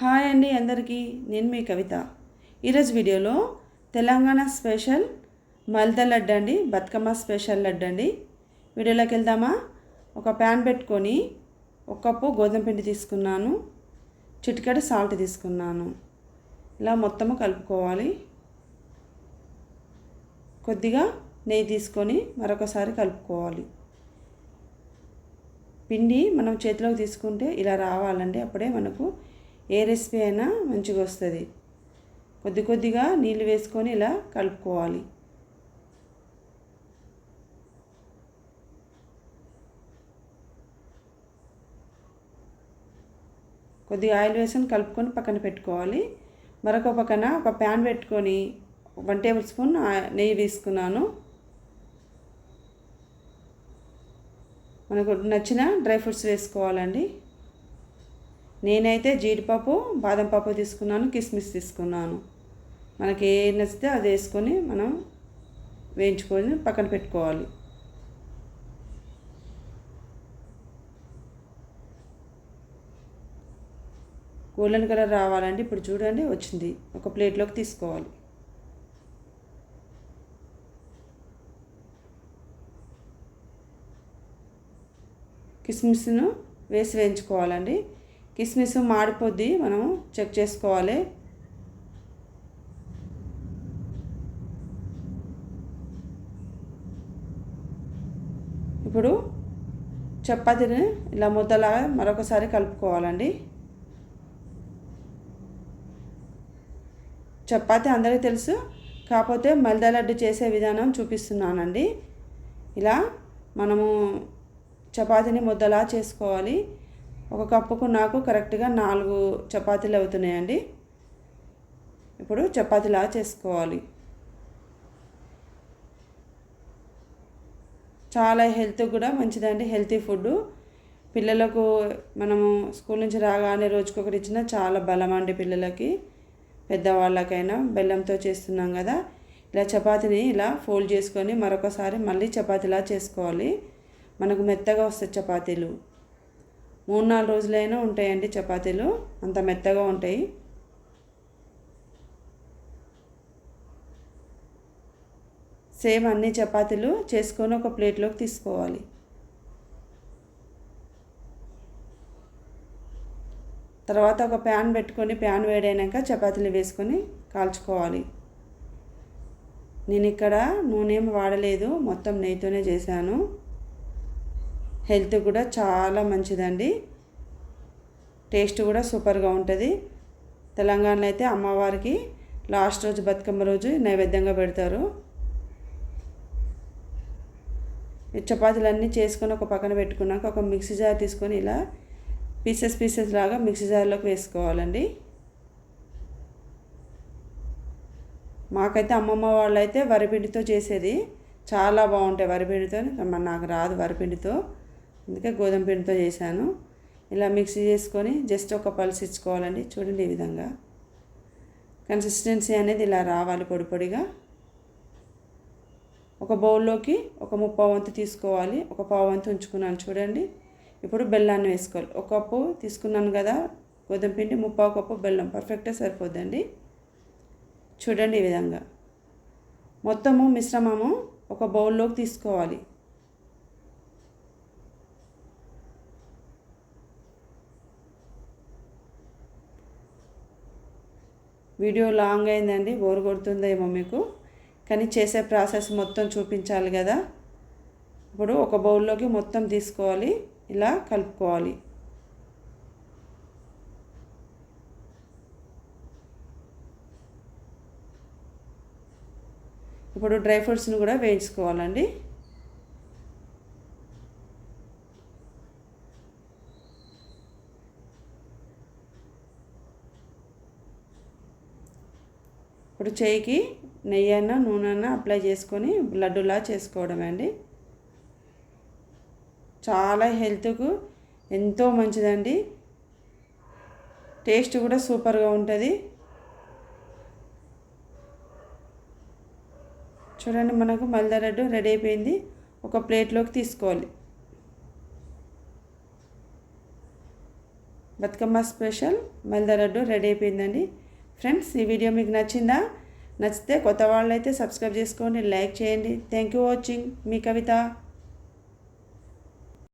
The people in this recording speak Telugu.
హాయ్ అండి అందరికీ నేను మీ కవిత. ఈరోజు వీడియోలో తెలంగాణ స్పెషల్ మల్ద లడ్డు అండి బతుకమ్మ స్పెషల్ లడ్డు అండి. వీడియోలోకి వెళ్దామా? ఒక ప్యాన్ పెట్టుకొని ఒక కప్పు గోధుమ పిండి తీసుకున్నాను చిటికెడు సాల్ట్ తీసుకున్నాను. ఇలా మొత్తము కలుపుకోవాలి. కొద్దిగా నెయ్యి తీసుకొని మరొకసారి కలుపుకోవాలి. పిండి మనం చేతిలోకి తీసుకుంటే ఇలా రావాలండి అప్పుడే మనకు ఏ రెసిపీ అయినా మంచిగా వస్తుంది. కొద్ది కొద్దిగా నీళ్ళు వేసుకొని ఇలా కలుపుకోవాలి. కొద్దిగా ఆయిల్ వేసుకొని కలుపుకొని పక్కన పెట్టుకోవాలి. మరొక పక్కన ఒక ప్యాన్ పెట్టుకొని వన్ టేబుల్ స్పూన్ నెయ్యి తీసుకున్నాను. మనకు నచ్చిన డ్రై ఫ్రూట్స్ వేసుకోవాలండి. నేనైతే జీడిపప్పు బాదం పప్పు తీసుకున్నాను కిస్మిస్ తీసుకున్నాను. మనకి ఏ నచ్చితే అది వేసుకొని మనం వేయించుకొని పక్కన పెట్టుకోవాలి. గోల్డెన్ కలర్ రావాలండి ఇప్పుడు చూడండి వచ్చింది. ఒక ప్లేట్లోకి తీసుకోవాలి. కిస్మిస్ను వేసి వేయించుకోవాలండి. కిస్మిస్ మాడిపోద్ది మనం చెక్ చేసుకోవాలి. ఇప్పుడు చపాతీని ఇలా ముద్దలాగా మరొకసారి కలుపుకోవాలండి. చపాతీ అందరికీ తెలుసు కాకపోతే మల్దా లడ్డు చేసే విధానం చూపిస్తున్నానండి. ఇలా మనము చపాతీని ముద్దలా చేసుకోవాలి. ఒక కప్పుకు నాకు కరెక్ట్గా నాలుగు చపాతీలు అవుతున్నాయండి. ఇప్పుడు చపాతీలా చేసుకోవాలి. చాలా హెల్త్ కూడా మంచిదండి. హెల్తీ ఫుడ్ పిల్లలకు మనము స్కూల్ నుంచి రాగానే రోజుకొకటి ఇచ్చిన చాలా బలం అండి పిల్లలకి. పెద్దవాళ్ళకైనా బెల్లంతో చేస్తున్నాం కదా. ఇలా చపాతీని ఇలా ఫోల్డ్ చేసుకొని మరొకసారి మళ్ళీ చపాతీలా చేసుకోవాలి. మనకు మెత్తగా వస్తాయి చపాతీలు. మూడు నాలుగు రోజులైనా ఉంటాయండి చపాతీలు. అంత మెత్తగా ఉంటాయి. సేమ్ అన్ని చపాతీలు చేసుకొని ఒక ప్లేట్లోకి తీసుకోవాలి. తర్వాత ఒక ప్యాన్ పెట్టుకొని ప్యాన్ వేడైనాక చపాతీలు వేసుకొని కాల్చుకోవాలి. నేను ఇక్కడ నూనె ఏం వాడలేదు. మొత్తం నెయ్యితోనే చేశాను. హెల్త్ కూడా చాలా మంచిదండి. టేస్ట్ కూడా సూపర్గా ఉంటుంది. తెలంగాణలో అయితే అమ్మవారికి లాస్ట్ రోజు బతుకమ్మ రోజు నైవేద్యంగా పెడతారు. చపాతీలన్నీ చేసుకొని ఒక పక్కన పెట్టుకున్నాక ఒక మిక్సీ జార్ తీసుకొని ఇలా పీసెస్ పీసెస్ లాగా మిక్సీ జార్లోకి వేసుకోవాలండి. మాకైతే అమ్మమ్మ వాళ్ళు అయితే వరిపిండితో చేసేది. చాలా బాగుంటాయి వరిపిండితో. నాకు రాదు వరిపిండితో. అందుకే గోధుమ పిండితో చేశాను. ఇలా మిక్సీ చేసుకొని జస్ట్ ఒక పల్స్ ఇచ్చుకోవాలండి. చూడండి ఈ విధంగా. కన్సిస్టెన్సీ అనేది ఇలా రావాలి పొడి పొడిగా. ఒక బౌల్లోకి ఒక ముప్పై వంతు తీసుకోవాలి. ఒక పావు వంతు ఉంచుకున్నాను చూడండి. ఇప్పుడు బెల్లాన్ని వేసుకోవాలి. ఒక కప్పు తీసుకున్నాను కదా గోధుమ పిండి ముప్పావు కప్పు బెల్లం. పర్ఫెక్ట్గా సరిపోద్దండి. చూడండి ఈ విధంగా. మొత్తము మిశ్రమము ఒక బౌల్లోకి తీసుకోవాలి. వీడియో లాంగ్ అయిందండి బోర్ కొడుతుందేమో మీకు. కానీ చేసే ప్రాసెస్ మొత్తం చూపించాలి కదా. ఇప్పుడు ఒక బౌల్లోకి మొత్తం తీసుకోవాలి ఇలా కలుపుకోవాలి. ఇప్పుడు డ్రై ఫ్రూట్స్ని కూడా వేయించుకోవాలండి. ఇప్పుడు చేయికి నెయ్యి అయినా నూనె అయినా అప్లై చేసుకొని లడ్డులా చేసుకోవడం అండి. చాలా హెల్త్కు ఎంతో మంచిదండి. టేస్ట్ కూడా సూపర్గా ఉంటుంది. చూడండి మనకు మల్దా లడ్డు రెడీ అయిపోయింది. ఒక ప్లేట్లోకి తీసుకోవాలి. బతుకమ్మ స్పెషల్ మల్దా లడ్డు రెడీ అయిపోయిందండి. ఫ్రెండ్స్ ఈ వీడియో మీకు నచ్చిందా? నచ్చితే కొత్త వాళ్ళైతే సబ్స్క్రైబ్ చేసుకోండి లైక్ చేయండి. థ్యాంక్ యూ వాచింగ్ మీ కవిత.